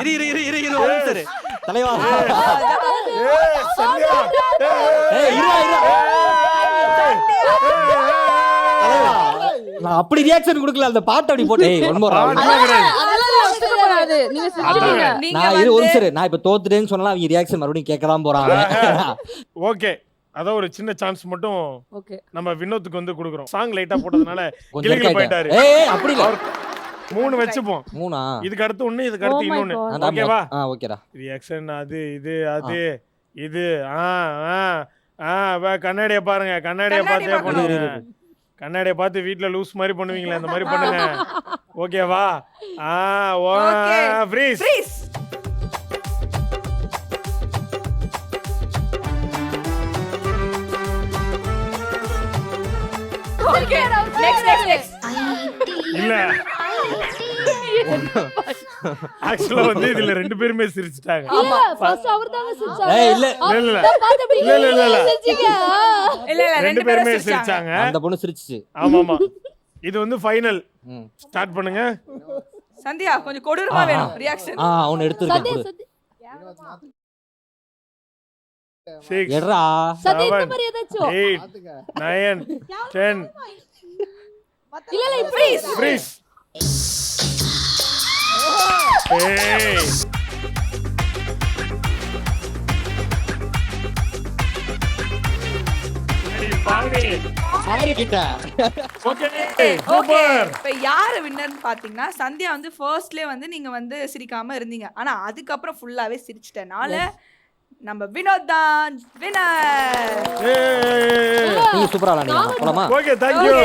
Speaker 1: இரு இரு இரு இரு இரு ஒரு நிமிஷம். தலைவா. நான் அப்படி ரியாக்ஷன் கொடுக்கல அந்த பாட்டு அப்படி போட்டு. ஏய் ஒன் மோர் நான் இரு ஒரு இரு. நான் இப்ப தோத்துட்டேன்னு சொன்னா அவங்க ரியாக்ஷன் மறுபடியும் கேட்க தான் போறாங்க.
Speaker 2: ஓகே. அதான் ஒரு சின்ன சான்ஸ் மட்டும்
Speaker 9: ஓகே.
Speaker 2: நம்ம வினோத்துக்கு வந்து கொடுக்குறோம். சாங் லைட்டா போட்டதுனால
Speaker 1: கொஞ்சம்
Speaker 2: கிளிகள். போயிட்டாரு.
Speaker 1: அப்படி இல்ல.
Speaker 2: மூணு வச்சுப்போம்.
Speaker 1: மூணா?
Speaker 2: இதுக்கு அடுத்து ஒண்ணு இதுக்கு அடுத்து
Speaker 9: Oh
Speaker 2: இன்னொன்னு. ஓகேவா
Speaker 1: ஆ ஓகேடா.
Speaker 2: ரியாக்ஷன் அது இது அது இது. ஆ ஆ ஆ வா, கண்ணாடியை பாருங்க. கண்ணாடியை
Speaker 3: கண்ணாடி
Speaker 2: பார்த்தே. பண்ணுங்க கண்ணாடியை பார்த்து வீட்ல லூஸ் மாதிரி பண்ணுவீங்களே அந்த மாதிரி பண்ணுங்க. <laughs> ஓகேவா ஆ ஓ. Freeze
Speaker 3: Freeze. Okay. Next, next, next.
Speaker 2: இல்ல. ஆக்சுவலா வந்து இதுல ரெண்டு பேருமே சிரிச்சிட்டாங்க.
Speaker 7: இல்ல ஃபர்ஸ்ட் அவர் தாங்க சிரிச்சாரு
Speaker 1: ஏய் இல்ல
Speaker 2: இல்ல இல்ல.
Speaker 7: நான் பார்த்து அப்படி
Speaker 2: இல்ல, இல்ல, இல்ல, இல்ல.
Speaker 7: சிரிச்சீங்க.
Speaker 3: இல்ல இல்ல
Speaker 2: ரெண்டு பேருமே சிரிச்சாங்க.
Speaker 1: அந்த பொண்ணு சிரிச்சுச்சு.
Speaker 2: ஆமா ஆமா இது வந்து ஃபைனல்
Speaker 1: ம்.
Speaker 2: ஸ்டார்ட் பண்ணுங்க.
Speaker 3: சந்தியா கொஞ்சம் கொடூரமா வேணும். ரியாக்ஷன்
Speaker 1: ஆ அவனை
Speaker 2: சிக்ஸ்
Speaker 1: எடுறா
Speaker 7: சத்யா இந்த. மாதிரி ஏதாச்சும்?
Speaker 2: எயிட் நைன் டென்
Speaker 7: இல்ல இல்ல இப்படி.
Speaker 2: ஃப்ரீஸ் ஏய் ஓகே
Speaker 3: ஓகே
Speaker 2: சூப்பர்
Speaker 3: இப்ப யாரு வின்னர்னு பாத்தீங்கன்னா சந்தியா வந்து ஃபர்ஸ்ட்லயே வந்து நீங்க வந்து சிரிக்காம இருந்தீங்க. ஆனா அதுக்கப்புறம் ஃபுல்லாவே சிரிச்சிட்டனால நம்ம வினோத் தான் வினர்
Speaker 1: சூப்பரா விளாண்டீங்க போலாமா?
Speaker 2: Okay thank you